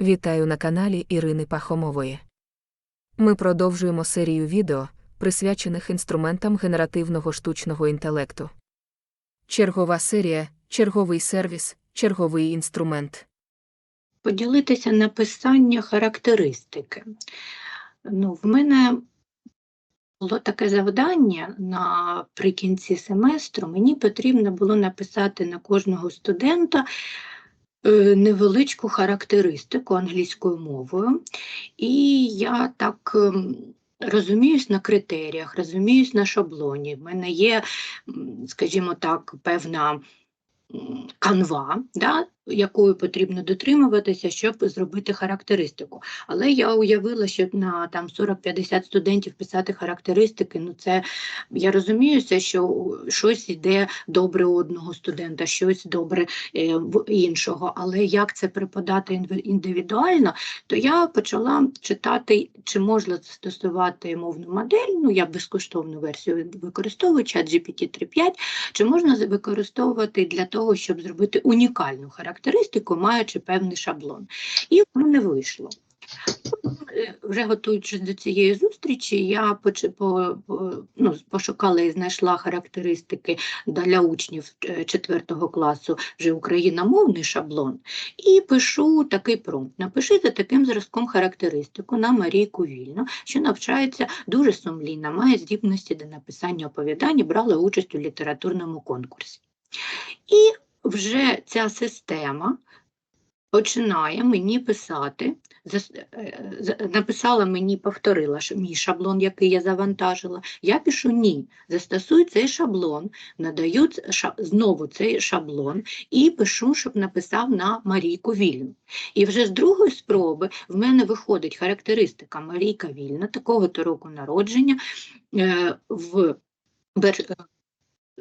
Вітаю на каналі Ірини Пахомової. Ми продовжуємо серію відео, присвячених інструментам генеративного штучного інтелекту. Чергова серія, черговий сервіс, черговий інструмент. поділитися написання характеристики. Ну, в мене було таке завдання наприкінці семестру. Мені потрібно було написати на кожного студента невеличку характеристику англійською мовою. І я так ем, розуміюсь на критеріях, розуміюсь на шаблоні. В мене є, скажімо так, певна канва, да, якою потрібно дотримуватися, щоб зробити характеристику. Але я уявила, що на там 40-50 студентів писати характеристики, ну це я розуміюся, що щось йде добре у одного студента, щось добре е, в іншого. Але як це преподати індивідуально, то я почала читати, чи можна застосувати мовну модель. Ну я безкоштовну версію використовую, чат GPT 3.5, чи можна використовувати для того, щоб зробити унікальну характеристику, маючи певний шаблон. І в мене вийшло. Е, Вже готуючись до цієї зустрічі, я ну, пошукала і знайшла характеристики для учнів 4 класу вже україномовний шаблон, і пишу такий промпт. Напиши за таким зразком характеристику на Марійку Вільну, що навчається дуже сумлінно, має здібності до написання оповідань, брала участь у літературному конкурсі. І вже ця система починає мені писати, е, написала мені, повторила мій шаблон, який я завантажила. Я пишу ні, застосуй цей шаблон, надаю знову цей шаблон і пишу, щоб написав на Марійку Вільну. І вже з другої спроби в мене виходить характеристика Марійка Вільна, такого-то року народження е, в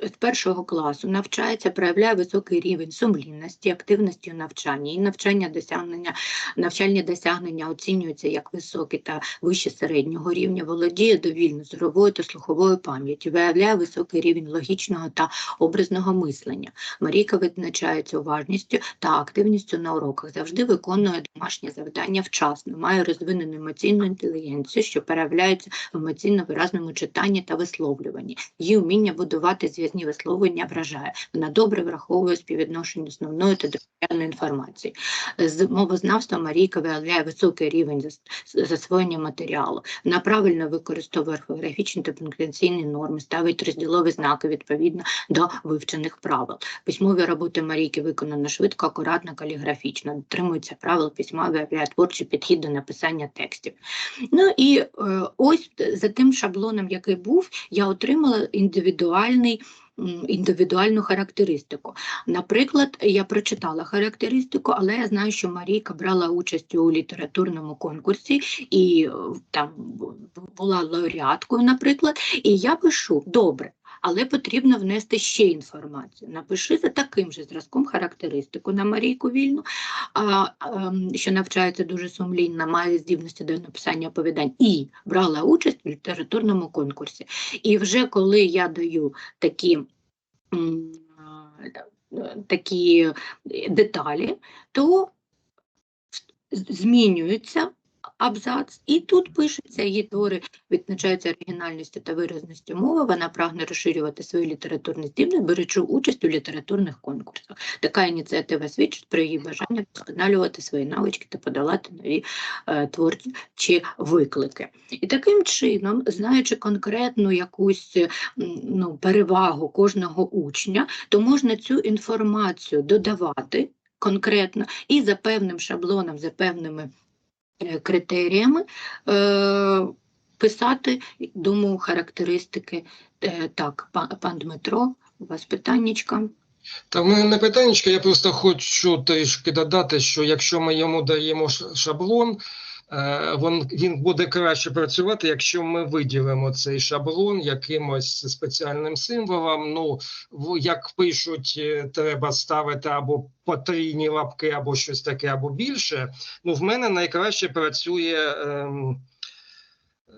з першого класу навчається, проявляє високий рівень сумлінності, активності у навчанні. І навчання досягнення, навчальні досягнення оцінюються як високі та вище середнього рівня, володіє довільно зоровою та слуховою пам'яттю, виявляє високий рівень логічного та образного мислення. Марійка відзначається уважністю та активністю на уроках, завжди виконує домашнє завдання вчасно, має розвинену емоційну інтелігенцію, що проявляється в емоційно виразному читанні та висловлюванні. Її вміння будувати зв'язні висловлення вражає. Вона добре враховує співвідношення основної та документальної інформації. З мовознавства Марійка виявляє високий рівень засвоєння матеріалу. Вона правильно використовує орфографічні та пунктуаційні норми, ставить розділові знаки відповідно до вивчених правил. Письмові роботи Марійки виконано швидко, акуратно, каліграфічно, дотримуються правил письма, виявляє творчий підхід до написання текстів. Ну і е, ось за тим шаблоном, який був, я отримала індивідуальний. Індивідуальну характеристику. Наприклад, я прочитала характеристику, але я знаю, що Марійка брала участь у літературному конкурсі і е, там була лауреаткою, наприклад, і я пишу добре. Але потрібно внести ще інформацію. Напиши за таким же зразком характеристику на Марійку Вільну, ем, що навчається дуже сумлінно, має здібності до написання оповідань і брала участь у літературному конкурсі. І вже коли я даю такі, е, такі деталі, то з- змінюється абзац, і тут пишеться її твори відзначаються оригінальністю та виразністю мови. Вона прагне розширювати свої літературні здібності, беручи участь у літературних конкурсах. Така ініціатива свідчить про її бажання вдосконалювати свої навички та подолати нові е, творчі виклики. І таким чином, знаючи конкретну якусь ну, перевагу кожного учня, то можна цю інформацію додавати конкретно і за певним шаблоном, за певними критеріями е, писати, думаю, характеристики. Е, так, пан, Дмитро, у вас питаннячка. Та в мене не питання, я просто хочу трішки додати, що якщо ми йому даємо шаблон, е, він, він буде краще працювати, якщо ми виділимо цей шаблон якимось спеціальним символом. Ну, як пишуть, е, треба ставити або потрійні лапки, або щось таке, або більше. Ну, в мене найкраще працює. ем, е,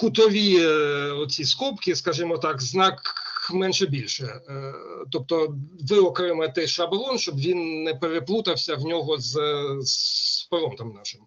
Кутові е, оці скобки, скажімо так, знак менше більше. Е, Тобто виокремити шаблон, щоб він не переплутався в нього з, з фронтом нашим.